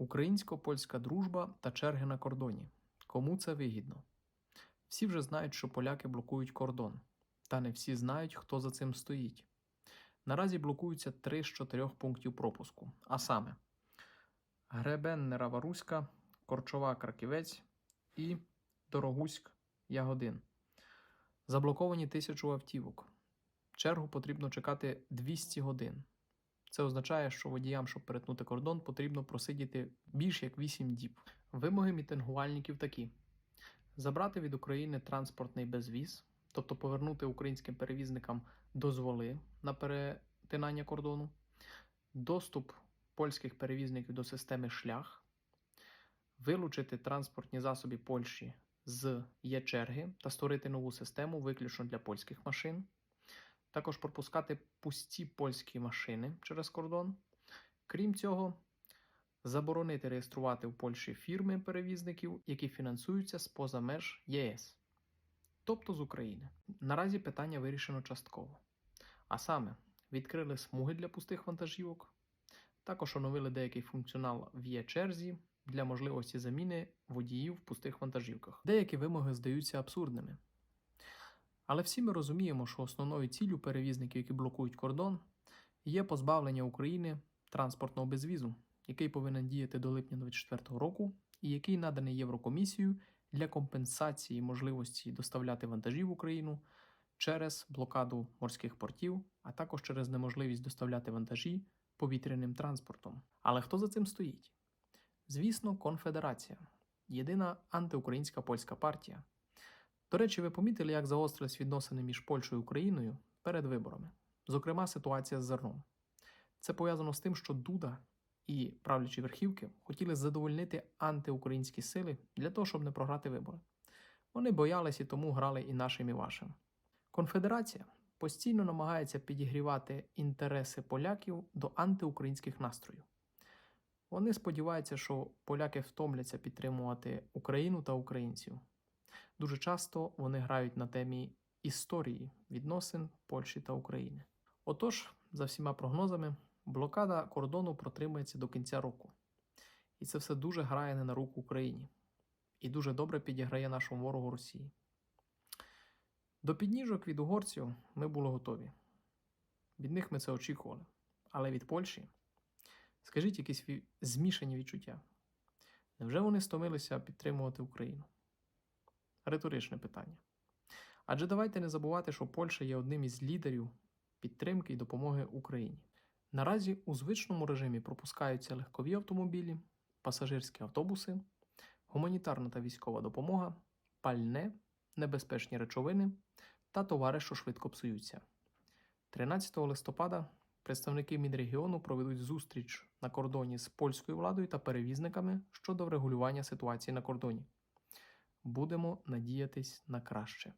Українсько-польська дружба та черги на кордоні. Кому це вигідно? Всі вже знають, що поляки блокують кордон, та не всі знають, хто за цим стоїть. Наразі блокуються три з чотирьох пунктів пропуску, а саме Гребеннера Варуська, Корчова Краківець і Дорогуськ Ягодин. Заблоковані тисячу автівок. Чергу потрібно чекати 200 годин. Це означає, що водіям, щоб перетнути кордон, потрібно просидіти більш як 8 діб. Вимоги мітингувальників такі: забрати від України транспортний безвіз, тобто повернути українським перевізникам дозволи на перетинання кордону, доступ польських перевізників до системи шлях, вилучити транспортні засоби Польщі з є-черги та створити нову систему виключно для польських машин. Також пропускати пусті польські машини через кордон. Крім цього, заборонити реєструвати в Польщі фірми перевізників, які фінансуються з поза меж ЄС, тобто з України. Наразі питання вирішено частково. А саме, відкрили смуги для пустих вантажівок, також оновили деякий функціонал в є-черзі для можливості заміни водіїв в пустих вантажівках. Деякі вимоги здаються абсурдними. Але всі ми розуміємо, що основною ціллю перевізників, які блокують кордон, є позбавлення України транспортного безвізу, який повинен діяти до липня 2024 року, і який наданий Єврокомісією для компенсації можливості доставляти вантажі в Україну через блокаду морських портів, а також через неможливість доставляти вантажі повітряним транспортом. Але хто за цим стоїть? Звісно, конфедерація, єдина антиукраїнська польська партія. До речі, ви помітили, як загострились відносини між Польщею і Україною перед виборами, зокрема, ситуація з зерном. Це пов'язано з тим, що Дуда і правлячі верхівки хотіли задовольнити антиукраїнські сили для того, щоб не програти вибори. Вони боялись і тому грали і нашим, і вашим. Конфедерація постійно намагається підігрівати інтереси поляків до антиукраїнських настроїв. Вони сподіваються, що поляки втомляться підтримувати Україну та українців. Дуже часто вони грають на темі історії відносин Польщі та України. Отож, за всіма прогнозами, блокада кордону протримається до кінця року. І це все дуже грає не на руку Україні і дуже добре підіграє нашому ворогу Росії. До підніжок від угорців ми були готові. Від них ми це очікували. Але від Польщі, скажіть якісь змішані відчуття. Невже вони стомилися підтримувати Україну? Риторичне питання. Адже давайте не забувати, що Польща є одним із лідерів підтримки і допомоги Україні. Наразі у звичному режимі пропускаються легкові автомобілі, пасажирські автобуси, гуманітарна та військова допомога, пальне, небезпечні речовини та товари, що швидко псуються. 13 листопада представники Мінрегіону проведуть зустріч на кордоні з польською владою та перевізниками щодо врегулювання ситуації на кордоні. Будемо надіятись на краще.